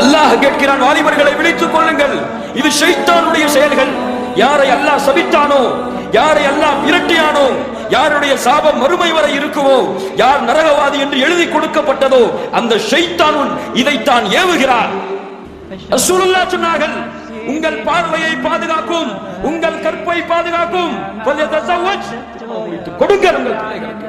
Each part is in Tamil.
அல்லாஹ் கேட்கிறான் வாலிபர்களை விழித்துக் கொள்ளுங்கள். இது ஷைத்தானுடைய செயல்கள். யாரை அல்லாஹ் சபித்தானோ யாரை அல்லாஹ் விரட்டியானோ யாருடைய சாபம் மறுமை வரை இருக்குவோ யார் நரகவாதி என்று எழுதி கொடுக்கப்பட்டதோ அந்த ஷைத்தானுன் இதைத்தான் ஏவுகிறார். ரசூலுல்லாஹ் சொன்னார்கள் உங்கள் பார்வையை பாதுகாக்கும் உங்கள் கற்பை பாதுகாக்கும். கொடுங்கள் உங்கள் பிள்ளைகளுக்கு.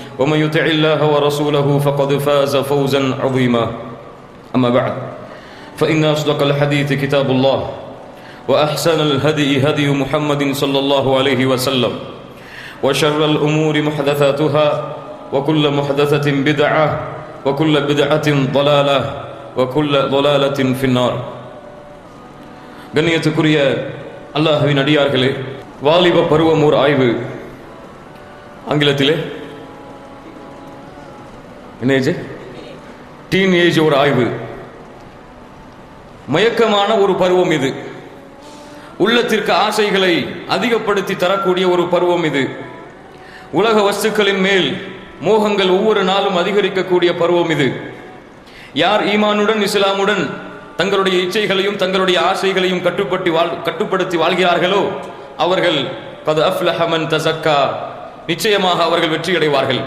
ومن يطع الله ورسوله فقد فاز فوزا عظيما أما بعد فإن أصدق الحديث كتاب الله وأحسن الهدي هدي محمد صلى الله عليه وسلم وشر الأمور محدثاتها وكل محدثة بدعة وكل بدعة ضلالة وكل ضلالة في النار கண்ணியத்துக்குரிய அல்லாஹ்வின் அடியார்களே வாலிப பருவம் ஓர் ஆய்வு ஆங்கிலத்திலே என்ன ஏஜ் டீன் ஏஜ் ஒரு ஆய்வு மயக்கமான ஒரு பருவம் இது. உள்ளத்திற்கு ஆசைகளை அதிகப்படுத்தி தரக்கூடிய ஒரு பருவம் இது. உலக வஸ்துக்களின் மேல் மோகங்கள் ஒவ்வொரு நாளும் அதிகரிக்கக்கூடிய பருவம் இது. யார் ஈமானுடன் இஸ்லாமுடன் தங்களுடைய இச்சைகளையும் தங்களுடைய ஆசைகளையும் கட்டுப்பட்டு வாழ் கட்டுப்படுத்தி வாழ்கிறார்களோ அவர்கள் கது அஃப்லஹமன் தசக்கா நிச்சயமாக அவர்கள் வெற்றி அடைவார்கள்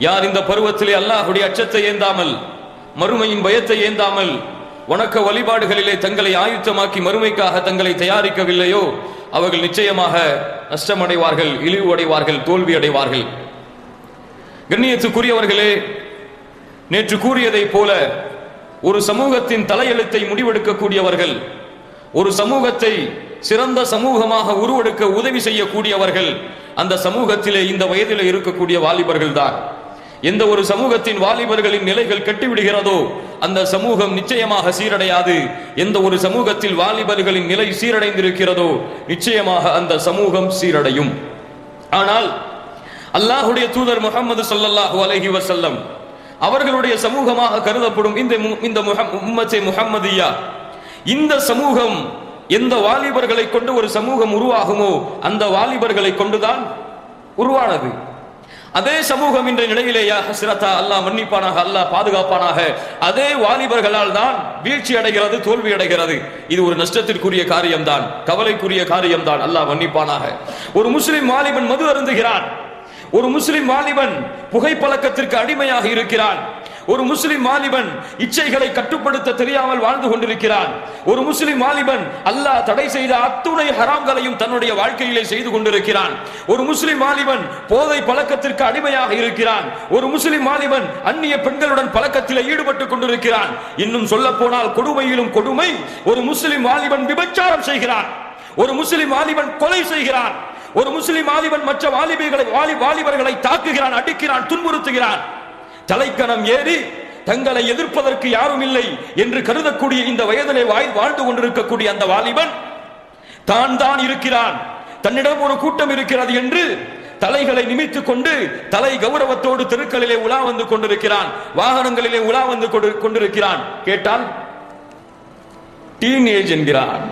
யார் இந்த பருவத்திலே அல்லாஹுடைய அச்சத்தை ஏந்தாமல் மறுமையின் பயத்தை ஏந்தாமல் வணக்க வழிபாடுகளிலே தங்களை ஆயுத்தமாக்கி மறுமைக்காக தங்களை தயாரிக்கவில்லையோ அவர்கள் நிச்சயமாக நஷ்டமடைவார்கள் இழிவு அடைவார்கள் தோல்வி அடைவார்கள் கண்ணியத்துக்குரியவர்களே நேற்று கூறியதைப் போல ஒரு சமூகத்தின் தலையெழுத்தை முடிவெடுக்கக்கூடியவர்கள் ஒரு சமூகத்தை சிறந்த சமூகமாக உருவெடுக்க உதவி செய்யக்கூடியவர்கள் அந்த சமூகத்திலே இந்த வயதிலே இருக்கக்கூடிய வாலிபர்கள் தான் எந்த ஒரு சமூகத்தின் வாலிபர்களின் நிலைகள் கெட்டுவிடுகிறதோ அந்த சமூகம் நிச்சயமாக சீரடையாது. எந்த ஒரு சமூகத்தில் வாலிபர்களின் நிலை சீரடைந்திருக்கிறதோ நிச்சயமாக அந்த சமூகம் சீரடையும். ஆனால் அல்லாஹுடைய தூதர் முகமது ஸல்லல்லாஹு அலஹி வசல்லம் அவர்களுடைய சமூகமாக கருதப்படும் இந்த மு- இந்த உம்மச்சே முகம்மதியா இந்த சமூகம் எந்த வாலிபர்களை கொண்டு ஒரு சமூகம் உருவாகுமோ அந்த வாலிபர்களை கொண்டுதான் உருவானது. அதே சமூகம் என்ற நிலையிலேயா? ஹசரத்தா அல்லாஹ் மன்னிப்பானாக அல்லாஹ் பாதுகாப்பானாக. அதே வாலிபர்களால் தான் வீழ்ச்சி அடைகிறது தோல்வி அடைகிறது. இது ஒரு நஷ்டத்திற்குரிய காரியம்தான் கவலைக்குரிய காரியம்தான் அல்லாஹ் மன்னிப்பானாக. ஒரு முஸ்லிம் வாலிபன் மது அருந்துகிறான். ஒரு முஸ்லிம் வாலிபன் புகைப்பழக்கத்திற்கு அடிமையாக இருக்கிறான். ஒரு முஸ்லிம் வாலிபன் இச்சைகளை கட்டுப்படுத்த தெரியாமல் வாழ்ந்து கொண்டிருக்கிறான். ஒரு முஸ்லிம் வாலிபன் அல்லாஹ் தடை செய்த அத்துணை ஹராம்களையும் தன்னுடைய வாழ்க்கையிலே செய்து கொண்டிருக்கிறான். ஒரு முஸ்லிம் வாலிபன் போதை பழக்கத்திற்கு அடிமையாக இருக்கிறான். ஒரு முஸ்லிம் வாலிபன் அந்நிய பெண்களுடன் பழக்கத்தில் ஈடுபட்டுக் கொண்டிருக்கிறான். இன்னும் சொல்ல போனால் கொடுமையிலும் கொடுமை. ஒரு முஸ்லிம் வாலிபன் விபச்சாரம் செய்கிறான். ஒரு முஸ்லிம் வாலிபன் கொலை செய்கிறான். ஒரு முஸ்லிம் வாலிபன் மற்ற வாலிபர்களை வாலி வாலிபர்களை தாக்குகிறான் அடிக்கிறான் துன்புறுத்துகிறான். தலைக்கணம் ஏறி தங்களை எதிர்ப்பதற்கு யாரும் இல்லை என்று கருதக்கூடிய இந்த வயதிலே வாய் வாழ்ந்து கொண்டிருக்கக்கூடிய அந்த வாலிபன் தான் தான் இருக்கிறான். தன்னிடம் ஒரு கூட்டம் இருக்கிறது என்று தலைகளை நிமித்துக் கொண்டு தலை கௌரவத்தோடு தெருக்களிலே உலா வந்து கொண்டிருக்கிறான். வாகனங்களிலே உலா வந்து கொண்டிருக்கிறான். கேட்டால் டீன் ஏஜ் என்கிறான்.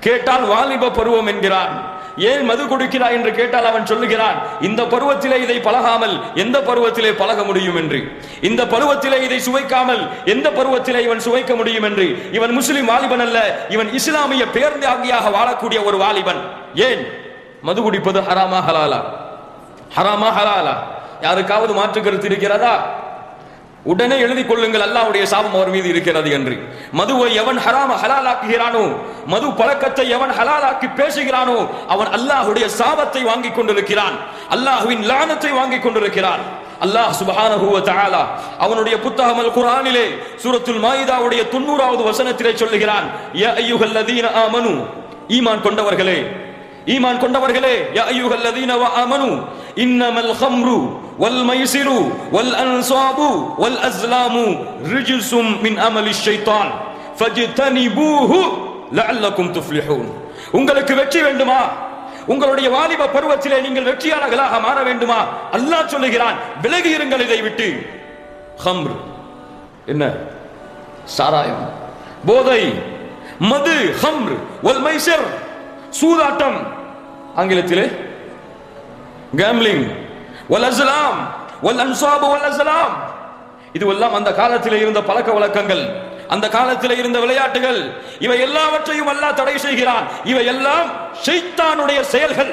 கேட்டால் வாலிப பருவம் என்கிறான். ஏன் மது கொடுக்கிறாய் என்று கேட்டால் அவன் சொல்லுகிறான் இந்த பருவத்திலே இதை பழகாமல் எந்த பருவத்திலே பழக முடியும் என்று. இந்த பருவத்திலே இதை சுவைக்காமல் எந்த பருவத்திலே இவன் சுவைக்க முடியும் என்று. இவன் முஸ்லிம் வாலிபன் அல்ல இவன் இஸ்லாமிய பேர்ந்தாங்கியாக வாழக்கூடிய ஒரு வாலிபன். ஏன்? மது குடிப்பது ஹராமா ஹலாலா? ஹராமா ஹலாலா? யாருக்காவது மாற்று கருத்து இருக்கிறதா? உடனே எழுதி கொள்ளுங்கள் அல்லாவுடைய சாபம் அவர் மீது இருக்கிறது என்று. மதுவை எவன் ஹராம ஹலாலாக்குகிறானோ மது பழக்கத்தை எவன் ஹலாலாக்கி பேசுகிறானோ அவன் அல்லாஹ்வுடைய சாபத்தை வாங்கிக் கொண்டிருக்கிறான். அல்லாஹ்வின் லானத்தை வாங்கிக் கொண்டிருக்கிறான். அல்லாஹ் சுப்ஹானஹு வ தஆலா அவனுடைய புத்தகம் அல் குர்ஆனிலே சூரத்துல் மாயிதாவுடைய 90வது வசனத்திலே சொல்லுகிறான் யா அய்யுஹல்லதீன ஆமனு. ஈமான் கொண்டவர்களே ஈமான் கொண்டவர்களே யா அய்யுஹல்லதீன வ ஆமனு. இன்னமல் ஹம்ரு வல் மைசிரு வல் அன்சாபு வல் அஸ்லாமு ரிஜுசும் மின் அமலி ஷைத்தான் ஃபஜ்தனிபூஹு லஅல்லக்கும் துஃப்லிஹூன் உங்களுக்கு வெற்றி வேண்டுமா? உங்களுடைய வாலிப பருவத்திலே நீங்கள் வெற்றியாளர்களாக மாற வேண்டுமா? அல்லாஹ் சொல்லுகிறான் விலகி இருங்கள் இதை விட்டு. ஹம்ரு என்ன? சாராயம். போதை. மது. ஹம்ரு வல் மைசர் சூதாட்டம். ஆங்கிலத்திலே கேம்லிங் வல்லசலாம் அஸ்லாம் வல் அன்சாபு வல் அஸ்லாம் இதுவெல்லாம் அந்த காலத்தில் இருந்த பழக்க வழக்கங்கள். அந்த காலத்தில் இருந்த விளையாட்டுகள். இவை எல்லாவற்றையும் அல்லாஹ் தடை செய்கிறான். இவை எல்லாம் ஷைத்தானுடைய செயல்கள்.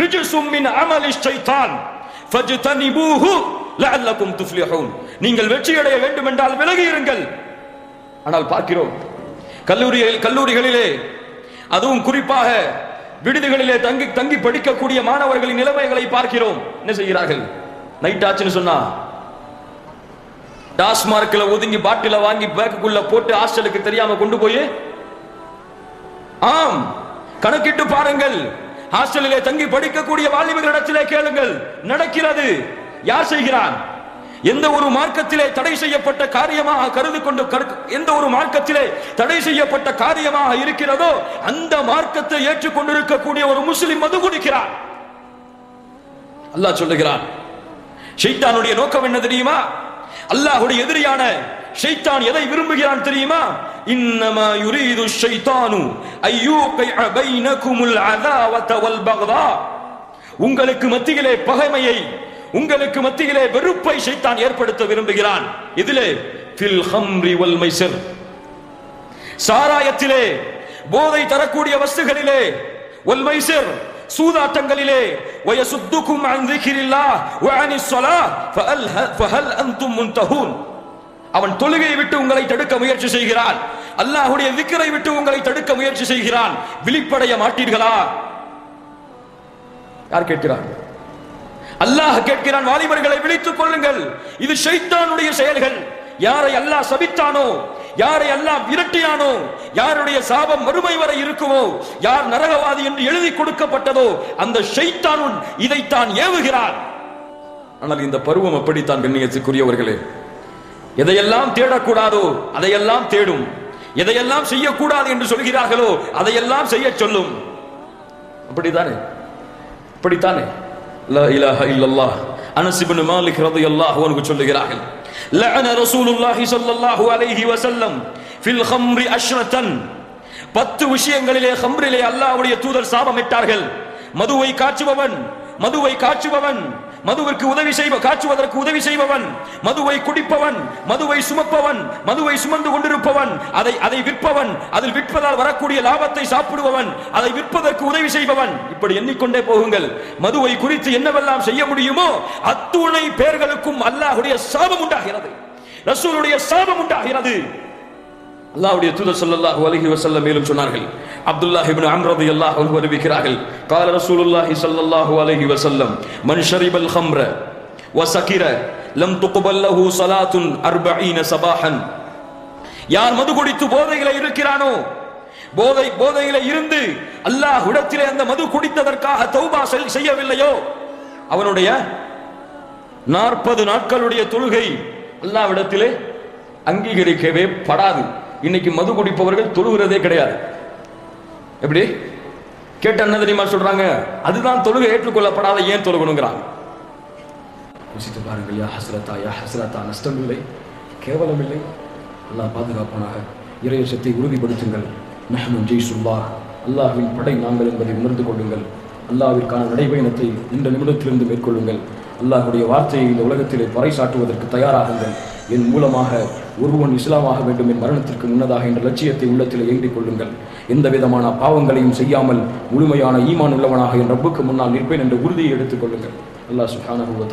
ரிஜுசும் மின் அமலி ஷைத்தான். ஃபஜ்தனிபூஹு லஅல்லகும் துஃப்லிஹூன். நீங்கள் வெற்றி அடைய வேண்டும் என்றால் விலகி இருங்கள் ஆனால் பார்க்கிறோம் கல்லூரியில் கல்லூரிகளிலே அதுவும் குறிப்பாக விடுதிகளிலே தங்கி தங்கி படிக்கக்கூடிய மாணவர்களின் நிலைமைகளை பார்க்கிறோம். என்ன செய்கிறார்கள்? நைட் ஆச்சுன்னு சொன்னா டாஸ்மார்க்ல ஒதுங்கி பாட்டில வாங்கி பேக்குக்குள்ள போட்டு ஹாஸ்டலுக்கு தெரியாம கொண்டு போய் ஆம் கணக்கிட்டு பாருங்கள். ஹாஸ்டலிலே தங்கி படிக்கக்கூடிய வாலிபர்களிடத்திலே கேளுங்கள். நடக்கிறது. யார் செய்கிறான்? எந்த ஒரு மார்க்கத்திலே தடை செய்யப்பட்ட காரியமாக கருது கொண்டு கரு- எந்த ஒரு மார்க்கத்திலே தடை செய்யப்பட்ட காரியமாக இருக்கிறதோ அந்த மார்க்கத்தை ஏற்றுக்கொண்டிருக்கக்கூடிய ஒரு முஸ்லிம் மது குடிக்கிறார். அல்லாஹ் சொல்லுகிறான் ஷைத்தானுடைய நோக்கம் என்ன தெரியுமா? அல்லாஹுடைய எதிரியான ஷைத்தான் எதை விரும்புகிறான் தெரியுமா? இன்னமா யுரீது ஷைத்தானு ஐயூகைஅ பைனகுமுல் அதாவத வல் பகதா. உங்களுக்கு மத்தியிலே பகைமையை உங்களுக்கு மத்தியிலே வெறுப்பை சைத்தான் ஏற்படுத்த விரும்புகிறான். இதிலே ஃபில் ஹம்ரி வல் மைசர் சாராயத்திலே போதை தரக்கூடிய வஸ்துகளிலே வல் மைசிர் சூதாட்டங்களிலே வயசுத்துக்கும் அன் திக்ரில்லாஹ் வ அனிஸ் ஸலாஹ் ஃபஹல் ஃபஹல் அவன் தொழுகையை விட்டு உங்களை தடுக்க முயற்சி செய்கிறான். அல்லாஹுடைய விக்கிரை விட்டு உங்களை தடுக்க முயற்சி செய்கிறான். விழிப்படைய மாட்டீர்களா? யார் கேட்கிறார்? அல்லாஹ் கேட்கிறான் வாலிபர்களை விழித்துக் கொள்ளுங்கள். இது ஷைத்தானுடைய செயல்கள். யாரை அல்லாஹ் சபித்தானோ யாரை அல்லாஹ் விரட்டியானோ யாருடைய சாபம் மறுமை வரை இருக்குமோ யார் நரகவாதி என்று எழுதி கொடுக்கப்பட்டதோ அந்த ஷைத்தானுன் இதைத்தான் ஏவுகிறார் ஆனால் இந்த பருவம் அப்படித்தான் கண்ணியத்துக்குரியவர்களே. எதையெல்லாம் தேடக்கூடாதோ அதையெல்லாம் தேடும். எதையெல்லாம் செய்யக்கூடாது என்று சொல்கிறார்களோ அதையெல்லாம் செய்ய சொல்லும். அப்படித்தானே? அப்படித்தானே லா இலாஹ இல்லல்லாஹ் அனஸ் இப்னு மாலிக் ரலியல்லாஹு அன்ஹு சொல்லுகிறார்கள். லஅன ரசூலுல்லாஹி ஸல்லல்லாஹு அலைஹி வஸல்லம் ஃபில் ஹம்ரி அஷ்ரத்தன் பத்து விஷயங்களிலே ஹம்ரிலே அல்லாஹ்வுடைய தூதர் சாபமிட்டார்கள். மதுவை காய்ச்சுபவன் மதுவை காய்ச்சுபவன் மதுவிற்கு உதவி செய்வ காய்ச்சுவதற்கு உதவி செய்பவன் மதுவை குடிப்பவன் மதுவை சுமப்பவன் மதுவை சுமந்து கொண்டிருப்பவன் அதை அதை விற்பவன் அதில் விற்பதால் வரக்கூடிய லாபத்தை சாப்பிடுபவன் அதை விற்பதற்கு உதவி செய்பவன். இப்படி எண்ணிக்கொண்டே போகுங்கள். மதுவை குறித்து என்னவெல்லாம் செய்ய முடியுமோ அத்துணை பேர்களுக்கும் அல்லாஹுடைய சாபம் உண்டாகிறது. ரசூலுடைய சாபம் உண்டாகிறது. அல்லாவுடைய தூதர் சல்லல்லாஹு அலஹி வசல்ல மேலும் சொன்னார்கள். அப்துல்லா இபின் அம்ரது அல்லாஹ் அறிவிக்கிறார்கள். கால ரசூலுல்லாஹி சல்லல்லாஹு அலஹி வசல்லம் மன் ஷரிபல் ஹம்ர வசகிர லம் துக்குபல்லஹு சலாத்துன் அர்பீன சபாஹன். யார் மது குடித்து போதைகளை இருக்கிறானோ போதை போதையில இருந்து அல்லாஹ் இடத்திலே அந்த மது குடித்ததற்காக தௌபா செய்யவில்லையோ? அவனுடைய நாற்பது நாட்களுடைய தொழுகை அல்லாஹ் இடத்திலே அங்கீகரிக்கவே படாது. இன்னைக்கு மது குடிப்பவர்கள் தொழுகிறதே கிடையாது. எப்படி? கேட்ட என்ன தெரியுமா சொல்றாங்க? அதுதான் தொழுகை ஏற்றுக்கொள்ளப்படாத ஏன் தொழுகணுங்கிறாங்க. யோசித்து பாருங்கள் யா ஹஸ்ரத்தா யா ஹஸ்ரத்தா நஷ்டம் இல்லை கேவலம் இல்லை அல்லாஹ் பாதுகாப்பானாக. இறையசத்தை உறுதிப்படுத்துங்கள். நஹ்மன் ஜெய் சுல்லா அல்லாஹின் படை நாங்கள் என்பதை உணர்ந்து கொள்ளுங்கள். அல்லாவிற்கான நடைபயணத்தை இந்த நிமிடத்திலிருந்து மேற்கொள்ளுங்கள். அல்லாஹ்வுடைய வார்த்தையை இந்த உலகத்திலே பறைசாற்றுவதற்கு தயாராகுங்கள். என் மூலமாக ஒருவன் இஸ்லாமாக வேண்டும் என் மரணத்திற்கு முன்னதாக என்ற லட்சியத்தை உள்ளத்தில் ஏந்திக் கொள்ளுங்கள். எந்த விதமான பாவங்களையும் செய்யாமல் முழுமையான ஈமான் உள்ளவனாக என் ரப்புக்கு முன்னால் நிற்பேன் என்ற உறுதியை எடுத்துக் கொள்ளுங்கள். அல்லாஹ் சுப்ஹானஹு வ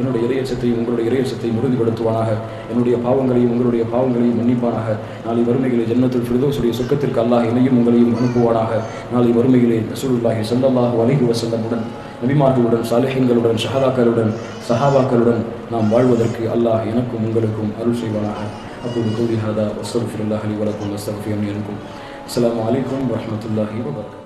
என்னுடைய இறையச்சத்தையும் உங்களுடைய இறையச்சத்தையும் உறுதிப்படுத்துவானாக. என்னுடைய பாவங்களையும் உங்களுடைய பாவங்களையும் மன்னிப்பானாக. நாளை வறுமைகளை ஜன்னத்தில் ஃபிரிதோசுடைய சொர்க்கத்திற்கு அல்லாஹ் என்னையும் உங்களையும் அனுப்புவானாக. நாளை வறுமைகளை ரசூலுல்லாஹி ஸல்லல்லாஹு அலைஹி வஸல்லமுடன் நபிமார்களுடன் சாலிஹீன்களுடன் ஷஹதாக்களுடன் சஹாபாக்களுடன் நாம் வாழ்வதற்கு அல்லாஹ் எனக்கும் உங்களுக்கும் அருள் செய்வானாக. அப்போது கூறி ஹதா அலி வலக்கும் வஸ்தஃபியன் எனக்கும் அஸ்லாம் வலைக்கம் வரமத்துல்லாஹி வபரகாத்துஹு